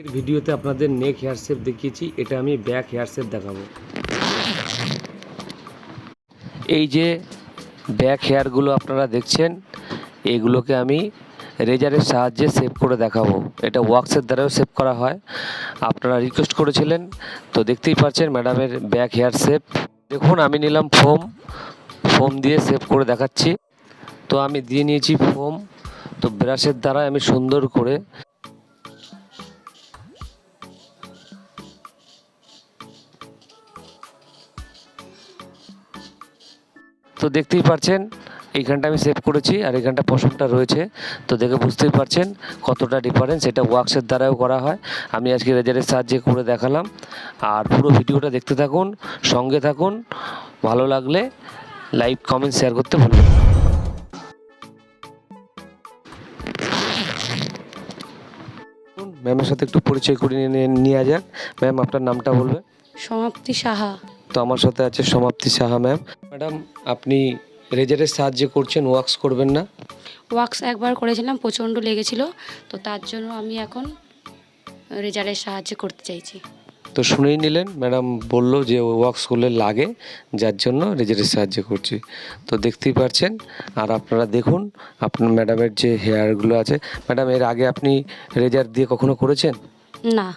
এর ভিডিওতে আপনাদের নেক হেয়ার শেপ দেখিয়েছি, এটা আমি ব্যাক হেয়ার শেপ দেখাবো। এই যে ব্যাক হেয়ারগুলো আপনারা দেখছেন, এগুলোকে আমি রেজারের সাহায্যে সেভ করে দেখাবো। এটা ওয়াক্সের দ্বারাও সেভ করা হয়। আপনারা রিকোয়েস্ট করেছিলেন, তো দেখতেই পাচ্ছেন ম্যাডামের ব্যাক হেয়ার শেপ দেখুন, আমি নিলাম ফোম ফোম দিয়ে সেভ করে দেখাচ্ছি। তো আমি দিয়ে নিয়েছি ফোম তো ব্রাশের দ্বারা আমি সুন্দর করে তো দেখতেই পাচ্ছেন এইখানটা আমি সেভ করেছি আর এখানটা পশমটা রয়েছে। তো দেখে বুঝতেই পারছেন কতটা ডিফারেন্স এটা ওয়াক্সের দ্বারাও করা হয়। আমি আজকে রেজারের সাহায্যে করে দেখালাম। আর পুরো ভিডিওটা দেখতে থাকুন সঙ্গে থাকুন ভালো লাগলে লাইক কমেন্ট শেয়ার করতে ভুলবেন না। ম্যামের সাথে একটু পরিচয় করে নিয়ে নেওয়া যাক ম্যাম আপনার নামটা বলবেন? সমাপ্তি সাহা। তো আমার সাথে আছে সমাপ্তি সাহা ম্যাম ম্যাডাম আপনি রেজারের সাহায্যে করছেন ওয়াক্স করবেন না? ওয়াক্স একবার করেছিলাম প্রচণ্ড লেগেছিল। তো তার জন্য আমি এখন রেজারের সাহায্যে করতে চাইছি। তো শুনেই নিলেন ম্যাডাম বলল যে ওয়াক্স করলে লাগে যার জন্য রেজারের সাহায্যে করছি। তো দেখতেই পারছেন আর আপনারা দেখুন আপনার ম্যাডামের যে হেয়ারগুলো আছে। ম্যাডাম এর আগে আপনি রেজার দিয়ে কখনো করেছেন? না।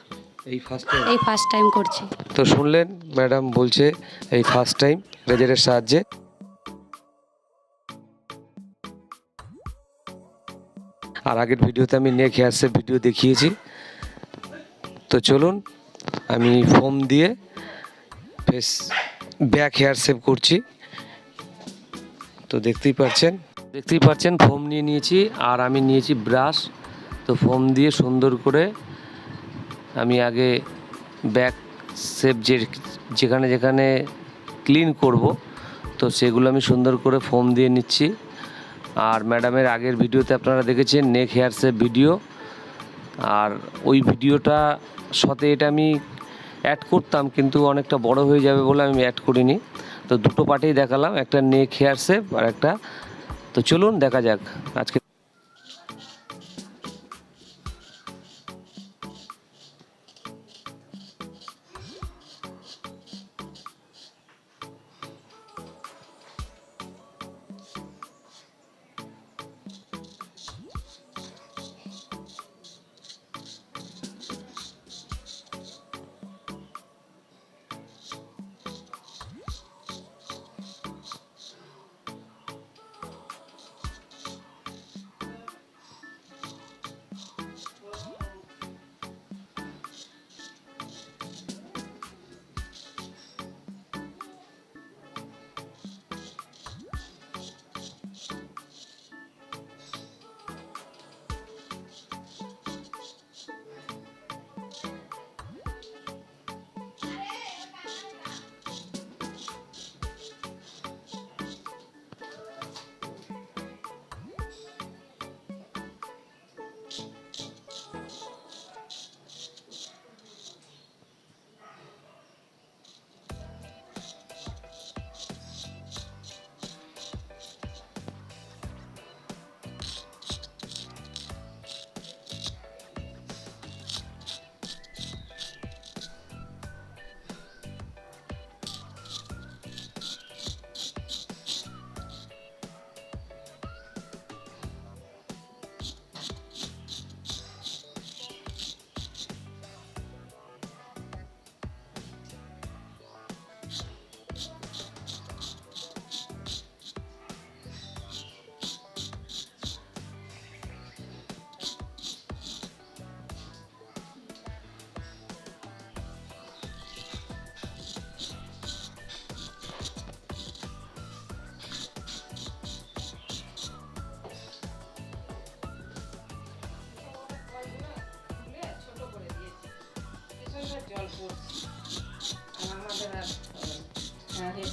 এই ফার্স্ট এই ফার্স্ট টাইম করছি। তো শুনলেন ম্যাডাম বলছে এই ফার্স্ট টাইম রেজারের সাহায্যে। আর আগের ভিডিওতে আমি নেক হেয়ার শেপ ভিডিও দেখিয়েছি। তো চলুন আমি ফোম দিয়ে ফেস ব্যাক হেয়ার শেপ করছি। তো দেখতেই পাচ্ছেন দেখতেই পাচ্ছেন ফোম নিয়ে নিয়েছি আর আমি নিয়েছি ব্রাশ তো ফোম দিয়ে সুন্দর করে আমি আগে ব্যাক শেপ যে যেখানে যেখানে ক্লিন করব। তো সেগুলো আমি সুন্দর করে ফোম দিয়ে নিচ্ছি। আর ম্যাডামের আগের ভিডিওতে আপনারা দেখেছেন নেক হেয়ার সেপ ভিডিও। আর ওই ভিডিওটা সাথে এটা আমি অ্যাড করতাম, কিন্তু অনেকটা বড় হয়ে যাবে বলে আমি অ্যাড করিনি। তো দুটো পার্টেই দেখালাম, একটা নেক হেয়ার শেপ আর একটা। তো চলুন দেখা যাক, আজকে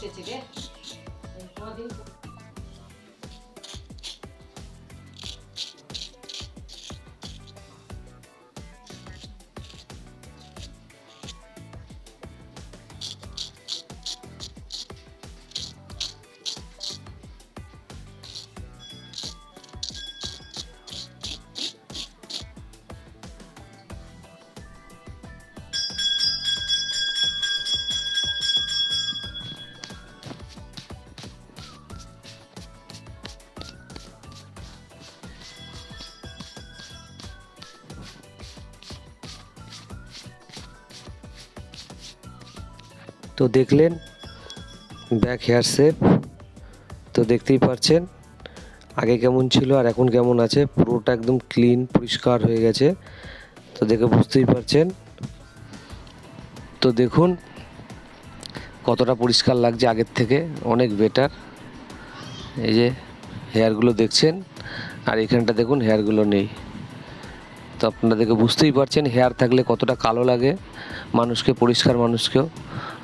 ᱛᱮ ᱪᱮᱜᱮ ᱠᱚᱫᱤᱱ তো দেখলেন ব্যাক হেয়ার শেপ তো দেখতেই পাচ্ছেন আগে কেমন ছিল আর এখন কেমন আছে, পুরোটা একদম ক্লিন পরিষ্কার হয়ে গেছে, তো দেখে বুঝতেই পারছেন। তো দেখুন, কতটা পরিষ্কার লাগছে আগের থেকে, অনেক বেটার এই যে হেয়ারগুলো দেখছেন, আর এখানটা দেখুন হেয়ারগুলো নেই। তো আপনারা দেখে বুঝতেই পারছেন হেয়ার থাকলে কতটা কালো লাগে মানুষকে, পরিষ্কার মানুষকেও।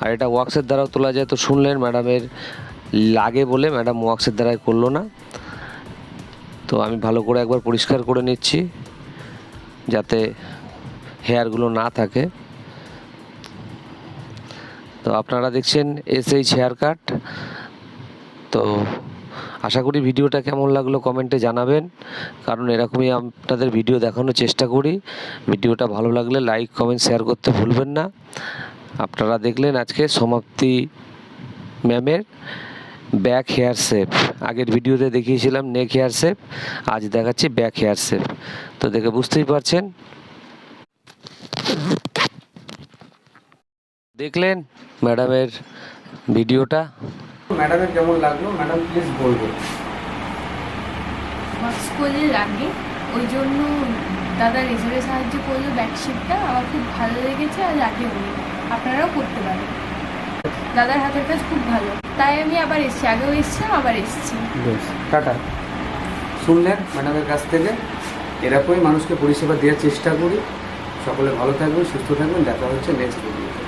আর এটা ওয়াক্সের দ্বারাও তোলা যায়, তো শুনলেন ম্যাডামের লাগে বলে ম্যাডাম ওয়াক্সের দ্বারাই করল না। তো আমি ভালো করে একবার পরিষ্কার করে নিচ্ছি, যাতে হেয়ারগুলো না থাকে। তো আপনারা দেখছেন এস এইচ হেয়ার কাট তো আশা করি ভিডিওটা কেমন লাগল কমেন্টে জানাবেন, কারণ এরকমই আপনাদের ভিডিও দেখানোর চেষ্টা করি। ভিডিওটা ভালো লাগলে লাইক, কমেন্ট, শেয়ার করতে ভুলবেন না। আপনারা দেখলেন আজকে সমাপ্তি ম্যামের ব্যাক হেয়ার শেপ। আগের ভিডিওতে দেখিয়েছিলাম নেক হেয়ার শেপ, আজ দেখাচ্ছি ব্যাক হেয়ার শেপ। তো দেখে বুঝতেই পারছেন? দেখলেন ম্যাডামের ভিডিওটা? ম্যাডামের কেমন লাগল? ম্যাডাম প্লিজ বলবেন করলে লাগে। ওই জন্য দাদা রেজারের সাহায্য করলে ব্যাকশিটটা আমার খুব ভালো লেগেছে আর লাগে উনি আপনারাও করতে পারেন। দাদার হাতের কাজ খুব ভালো। তাই আমি আবার এসেছি। আগেও এসেছিলাম আবার এসেছি। বেশ টাটা। শুনলেন ম্যাডামের কাছ থেকে? এরকমই মানুষকে পরিষেবা দেওয়ার চেষ্টা করি। সকলে ভালো থাকবেন সুস্থ থাকবেন। দেখা হচ্ছে নেক্সট ভিডিওতে